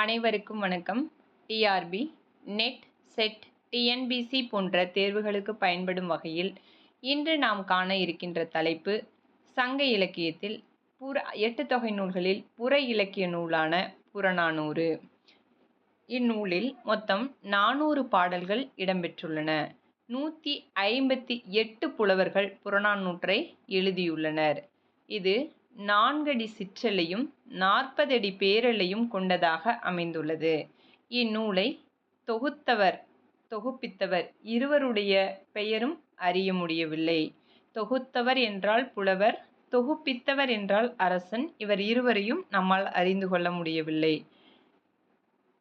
அனைவருக்கும் வணக்கம். TRP net set TNPSC போன்ற தேர்வுகளுக்கு பயன்படும் வகையில் இன்று நாம் காண இருக்கின்ற தலைப்பு சங்க இலக்கியத்தில் புற எட்டு தொகை நூல்களில் புற இலக்கிய நூலான புறநானூறு. இந்நூலில் மொத்தம் நானூறு பாடல்கள் இடம்பெற்றுள்ளன. நூற்றி ஐம்பத்தி எட்டு புலவர்கள் புறநானூற்றை எழுதியுள்ளனர். இது நான்கடி சிற்றலையும் நாற்பதடி பேரலையும் கொண்டதாக அமைந்துள்ளது. இந்நூலை தொகுத்தவர் தொகுப்பித்தவர் இருவருடைய பெயரும் அறிய முடியவில்லை. தொகுத்தவர் என்றால் புலவர் தொகுப்பித்தவர் என்றால் அரசன் இவர் இருவரையும் நம்மால் அறிந்து கொள்ள முடியவில்லை.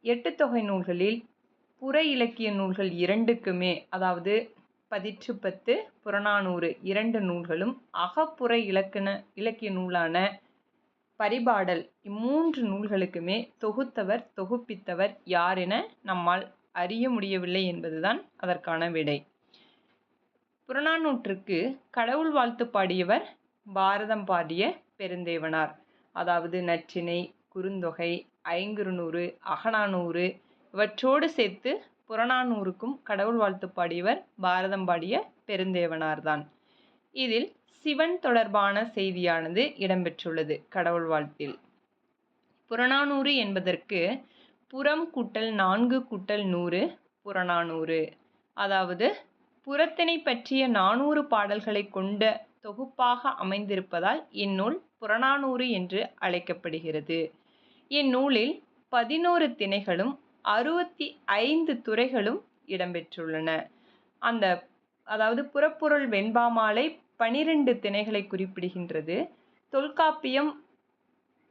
எட்டு தொகை நூல்களில் புற இலக்கிய நூல்கள் இரண்டுக்குமே அதாவது பதிற்று பத்து புறநானூறு இரண்டு நூல்களும் அகப்புற இலக்கண இலக்கிய நூலான பரிபாடல் இம்மூன்று நூல்களுக்குமே தொகுத்தவர் தொகுப்பித்தவர் யார் என நம்மால் அறிய முடியவில்லை என்பதுதான் அதற்கான விடை. புறநானூற்றுக்கு கடவுள் வாழ்த்து பாடியவர் பாரதம் பாடிய பெருந்தேவனார். அதாவது நற்றினை குறுந்தொகை ஐங்குறுநூறு அகநானூறு இவற்றோடு சேர்த்து புறநானூறுக்கும் கடவுள் வாழ்த்து பாடியவர் பாரதம் பாடிய பெருந்தேவனார்தான். இதில் சிவன் தொடர்பான செய்தியானது இடம்பெற்றுள்ளது கடவுள் வாழ்த்தில். புறநானூறு என்பதற்கு புறம் கூட்டல் நான்கு கூட்டல் நூறு புறநானூறு. அதாவது புறத்தினை பற்றிய நானூறு பாடல்களை கொண்ட தொகுப்பாக அமைந்திருப்பதால் இந்நூல் புறநானூறு என்று அழைக்கப்படுகிறது. இந்நூலில் பதினோரு திணைகளும் அறுபத்தி ஐந்து துறைகளும் இடம்பெற்றுள்ளன. அந்த அதாவது புறப்பொருள் வெண்பாமாலை பனிரெண்டு திணைகளை குறிப்பிடுகின்றது. தொல்காப்பியம்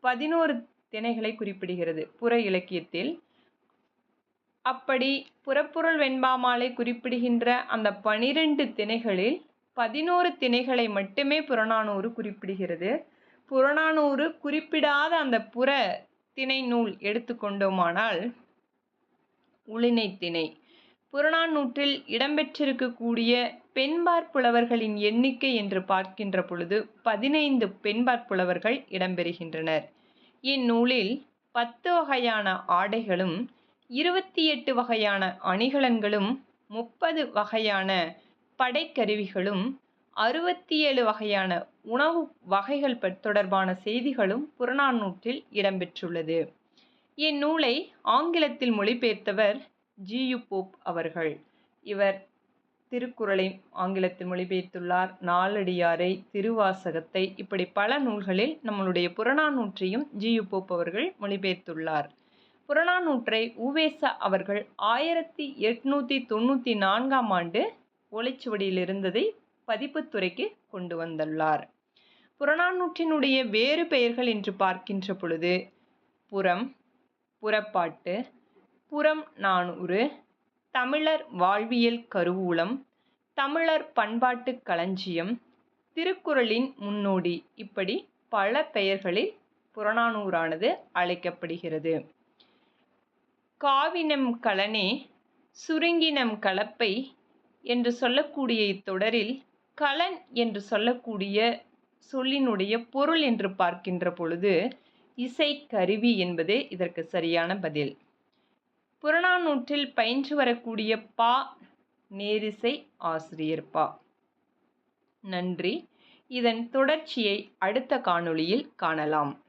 பதினோரு திணைகளை குறிப்பிடுகிறது புற இலக்கியத்தில். அப்படி புறப்பொருள் வெண்பாமாலை குறிப்பிடுகின்ற அந்த பனிரெண்டு திணைகளில் பதினோரு திணைகளை மட்டுமே புறநானூறு குறிப்பிடுகிறது. புறநானூறு குறிப்பிடாத அந்த புற திணை நூல் எடுத்துக்கொண்டோமானால் உளினை புறநானூற்றில் இடம்பெற்றிருக்கக்கூடிய பெண்பார்ப்புலவர்களின் எண்ணிக்கை என்று பார்க்கின்ற பொழுது பதினைந்து பெண்பார்ப்புலவர்கள் இடம்பெறுகின்றனர். இந்நூலில் பத்து வகையான ஆடைகளும் இருபத்தி எட்டு வகையான அணிகலன்களும் முப்பது வகையான படைக்கருவிகளும் அறுபத்தி ஏழு வகையான உணவு வகைகள் தொடர்பான செய்திகளும் புறநானூற்றில் இடம்பெற்றுள்ளது. இந்நூலை ஆங்கிலத்தில் மொழிபெயர்த்தவர் ஜியு போப் அவர்கள். இவர் திருக்குறளை ஆங்கிலத்தில் மொழிபெயர்த்துள்ளார். நாலடியாரை திருவாசகத்தை இப்படி பல நூல்களில் நம்மளுடைய புறநானூற்றையும் ஜியு போப் அவர்கள் மொழிபெயர்த்துள்ளார். புறநானூற்றை உவேசா அவர்கள் ஆயிரத்தி எட்நூற்றி தொண்ணூற்றி நான்காம் ஆண்டு ஓலைச்சுவடியில் இருந்ததை பதிப்புத்துறைக்கு கொண்டு வந்துள்ளார். புறநானூற்றினுடைய வேறு பெயர்கள் என்று பார்க்கின்ற பொழுது புறம் புறப்பாட்டு புறம் நானூறு தமிழர் வாழ்வியல் கருவூலம் தமிழர் பண்பாட்டு களஞ்சியம் திருக்குறளின் முன்னோடி இப்படி பல பெயர்களில் புறநானூறானது அழைக்கப்படுகிறது. காவினம் கலனே சுருங்கினம் கலப்பை என்று சொல்லக்கூடிய இத்தொடரில் கலன் என்று சொல்லக்கூடிய சொல்லினுடைய பொருள் என்று பார்க்கின்ற பொழுது இசை கருவி என்பதே இதற்கு சரியான பதில். புறநானூற்றில் பயின்று வரக்கூடிய பா நேரிசை ஆசிரியர் பா. நன்றி. இதன் தொடர்ச்சியை அடுத்த காணொளியில் காணலாம்.